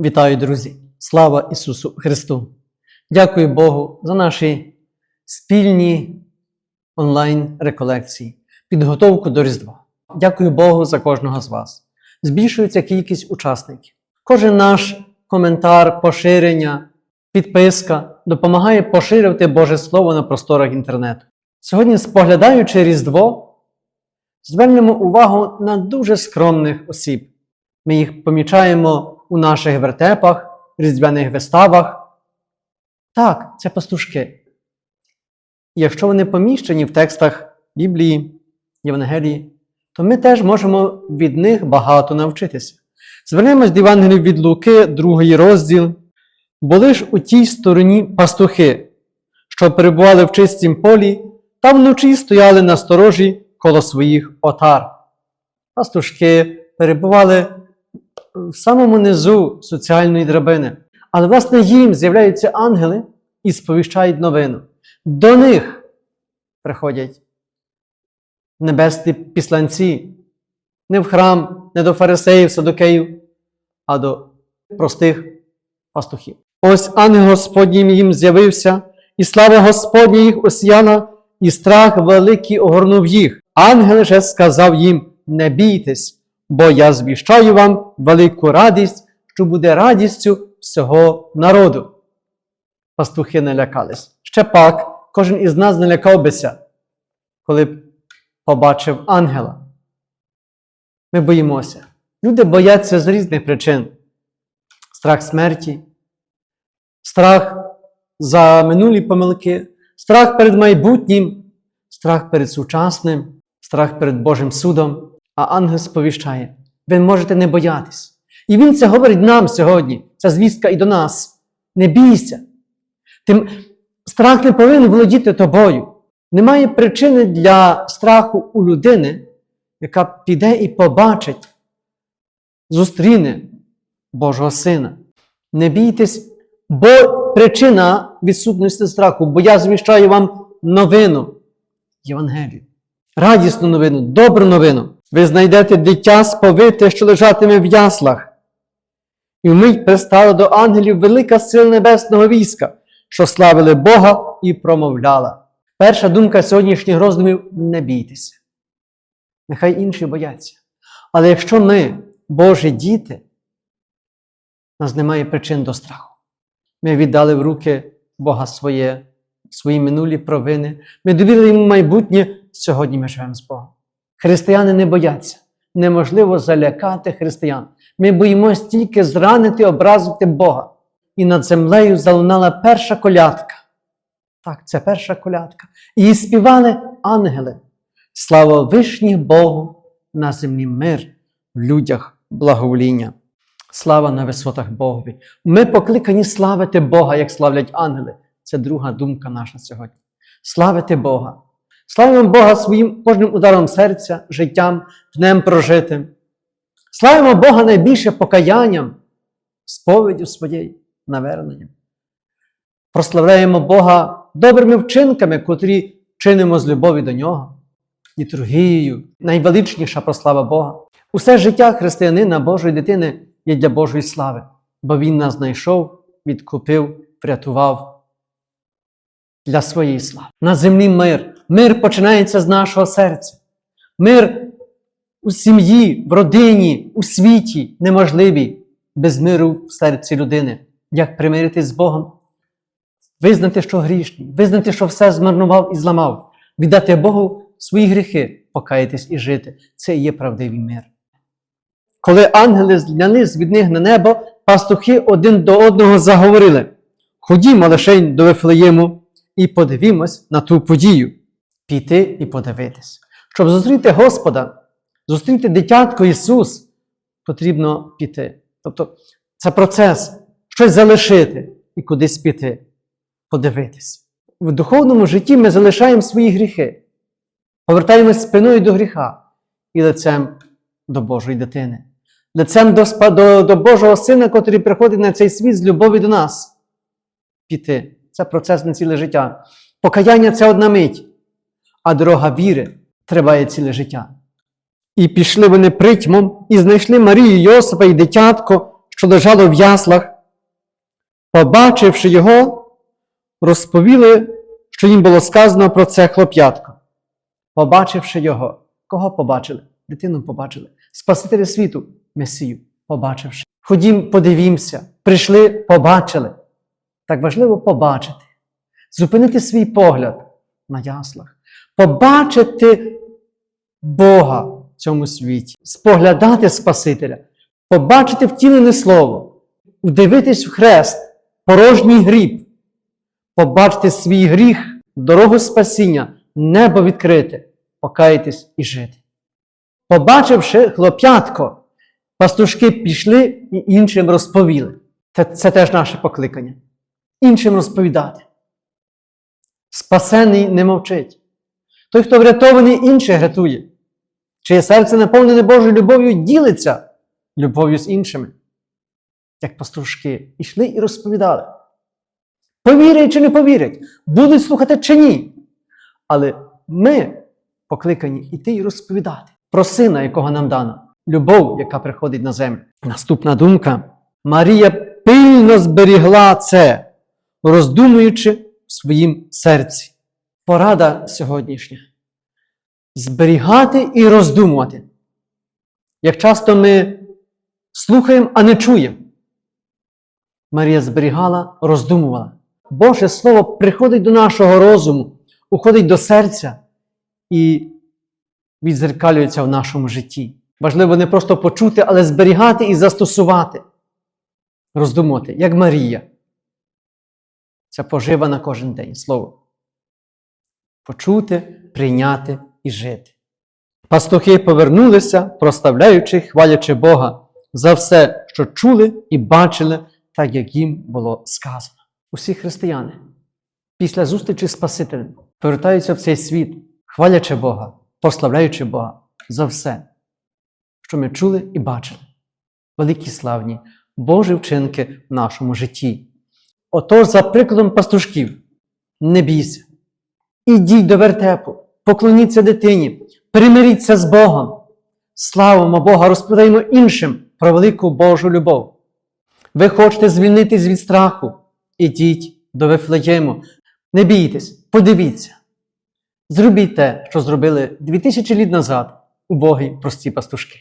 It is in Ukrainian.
Вітаю, друзі! Слава Ісусу Христу! Дякую Богу за наші спільні онлайн-реколекції, підготовку до Різдва. Дякую Богу за кожного з вас. Збільшується кількість учасників. Кожен наш коментар, поширення, підписка допомагає поширювати Боже Слово на просторах інтернету. Сьогодні, споглядаючи Різдво, звернемо увагу на дуже скромних осіб. Ми їх помічаємо у наших вертепах, різдвяних виставах. Так, це пастушки. Якщо вони поміщені в текстах Біблії, Євангелії, то ми теж можемо від них багато навчитися. Звернемось до Євангелії від Луки, другий розділ. Були ж у тій стороні пастухи, що перебували в чистім полі, та вночі стояли на сторожі коло своїх отар. Пастушки перебували в самому низу соціальної драбини. Але, власне, їм з'являються ангели і сповіщають новину. До них приходять небесні післанці, не в храм, не до фарисеїв, садокеїв, а до простих пастухів. Ось ангел Господній їм з'явився, і слава Господня їх осіяла, і страх великий огорнув їх. Ангел же сказав їм: Не бійтесь, бо я звіщаю вам велику радість, що буде радістю всього народу. Пастухи не лякались. Ще пак, кожен із нас не лякав бися, коли б побачив ангела. Ми боїмося. Люди бояться з різних причин: страх смерті, страх за минулі помилки, страх перед майбутнім, страх перед сучасним, страх перед Божим судом. А ангел сповіщає: ви можете не боятись. І він це говорить нам сьогодні. Ця звістка і до нас. Не бійся. Тим страх не повинен володіти тобою. Немає причини для страху у людини, яка піде і побачить, зустріне Божого Сина. Не бійтесь, бо причина відсутності страху, бо я звіщаю вам новину Євангелію. Радісну новину, добру новину. Ви знайдете дитя сповите, що лежатиме в яслах. І вмить пристала до ангелів велика сила небесного війська, що славили Бога і промовляла. Перша думка сьогоднішніх роздумів не бійтеся. Нехай інші бояться. Але якщо ми, Божі діти, нас немає причин до страху. Ми віддали в руки Бога своє, свої минулі провини. Ми довірили йому майбутнє, сьогодні ми живемо з Богом. Християни не бояться. Неможливо залякати християн. Ми боїмося тільки зранити, образити Бога. І над землею залунала перша колядка. Так, це перша колядка. Її співали ангели. Слава вишніх Богу, на землі мир, в людях благовоління. Слава на висотах Богові. Ми покликані славити Бога, як славлять ангели. Це друга думка наша сьогодні. Славити Бога. Славимо Бога своїм кожним ударом серця, життям, днем прожитим. Славимо Бога найбільше покаянням, сповіддю своєю, наверненням. Прославляємо Бога добрими вчинками, котрі чинимо з любові до Нього, літургією, найвеличніша прослава Бога. Усе життя християнина Божої дитини є для Божої слави, бо Він нас знайшов, відкупив, врятував для своєї слави. На землі мир. Мир починається з нашого серця. Мир у сім'ї, в родині, у світі неможливий без миру в серці людини. Як примиритись з Богом? Визнати, що грішний, визнати, що все змарнував і зламав, віддати Богу свої гріхи, покаятись і жити. Це і є правдивий мир. Коли ангели знялись від них на небо, пастухи один до одного заговорили: Ходімо лишень до Вифлеєму і подивімось на ту подію, піти і подивитись. Щоб зустріти Господа, зустріти дитятко Ісус, потрібно піти. Тобто це процес, щось залишити і кудись піти, подивитись. В духовному житті ми залишаємо свої гріхи, повертаємось спиною до гріха і лицем до Божої дитини, лицем до, до, до Божого Сина, котрий приходить на цей світ з любові до нас. Піти. Це процес на ціле життя. Покаяння це одна мить, а дорога віри триває ціле життя. І пішли вони притьмом і знайшли Марію Йосипа і дитятко, що лежало в яслах, побачивши його, розповіли, що їм було сказано про це хлоп'ятко. Побачивши його, кого побачили? Дитину побачили. Спасителя світу, Месію, побачивши. Ходім, подивімося, прийшли, побачили. Так важливо побачити, зупинити свій погляд на яслах, побачити Бога в цьому світі, споглядати Спасителя, побачити втілене слово, вдивитись в хрест, порожній гріб, побачити свій гріх, дорогу спасіння, небо відкрите, покаятись і жити. Побачивши хлоп'ятко, пастушки пішли і іншим розповіли. Це, це теж наше покликання. Іншим розповідати. Спасений не мовчить. Той, хто врятований, інших рятує. Чиє серце наповнене Божою любов'ю, ділиться любов'ю з іншими. Як пастушки, ішли і розповідали. Повірять чи не повірять, будуть слухати чи ні. Але ми покликані іти і розповідати про сина, якого нам дано, любов, яка приходить на землю. Наступна думка. Марія пильно зберігла це, роздумуючи в своїм серці. Порада сьогоднішня. Зберігати і роздумувати. Як часто ми слухаємо, а не чуємо. Марія зберігала, роздумувала. Боже Слово приходить до нашого розуму, уходить до серця і відзеркалюється в нашому житті. Важливо не просто почути, але зберігати і застосувати. Роздумувати, як Марія. Це пожива на кожен день слово. Почути, прийняти і жити. Пастухи повернулися, проставляючи, хвалячи Бога за все, що чули і бачили, так як їм було сказано. Усі християни після зустрічі з Спасителем повертаються в цей світ, хвалячи Бога, прославляючи Бога за все, що ми чули і бачили. Великі славні Божі вчинки в нашому житті. Отож, за прикладом пастушків, не бійся. Ідіть до вертепу, поклоніться дитині, примиріться з Богом. Славимо Бога, розповідаємо іншим про велику Божу любов. Ви хочете звільнитись від страху? Ідіть до Вифлеєму. Не бійтесь, подивіться. Зробіть те, що зробили 2000 літ назад убогі прості пастушки.